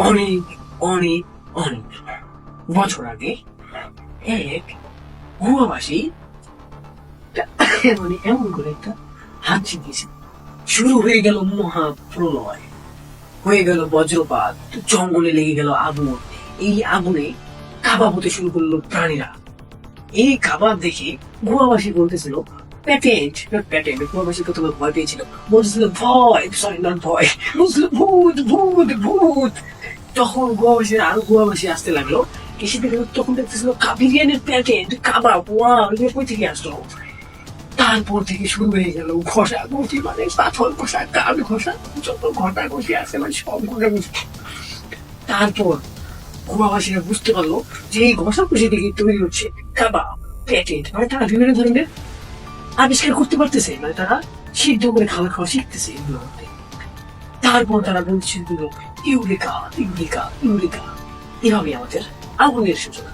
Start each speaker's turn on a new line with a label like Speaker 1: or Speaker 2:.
Speaker 1: অনেক অনেক অনেক বছর আগে এক গুহাবাসী মানে এমন করে একটা হাত ছিনিয়েছে শুরু হয়ে গেল মহা প্রলয় হয়ে গেল বজ্রপাত, জঙ্গলে লেগে গেল আগুন। এই আগুনে কাবাব হতে শুরু করল প্রাণীরা। এই কাবাব দেখে গুহাবাসী বলতেছিল প্যাটেন্ট প্যাটেন্ট প্রথমে ভয় পেয়েছিল বলতেছিল ভয় সরি নট ভয় বলছিল ভূত ভূত ভূত তখন গুহাবাসীরা আরও গুহাবাসী আসতে লাগল। তখন দেখতেছিল প্যাকেট কাবাব ওয়া এগুলো কই থেকে আসলো? তারপর থেকে শুরু হয়ে গেল ঘষা ঘষি মানে পাথর ঘষা, কাঠ ঘষা, যত ঘটা ঘষি আছে মানে সব ঘষা ঘষি। তারপর গুহাবাসীরা বুঝতে পারল যে এই ঘষা ঘষি থেকে তৈরি হচ্ছে কাবাব প্যাকেট মানে তারা বিভিন্ন ধরনের আবিষ্কার করতে পারতেছে মানে তারা সিদ্ধ করে খাবার খাওয়া শিখতেছে তারপর তারা বলছে ইউরেকা, ইউরিকা, ইউরেকা। এভাবে আমাদের আগুনের সূচনা।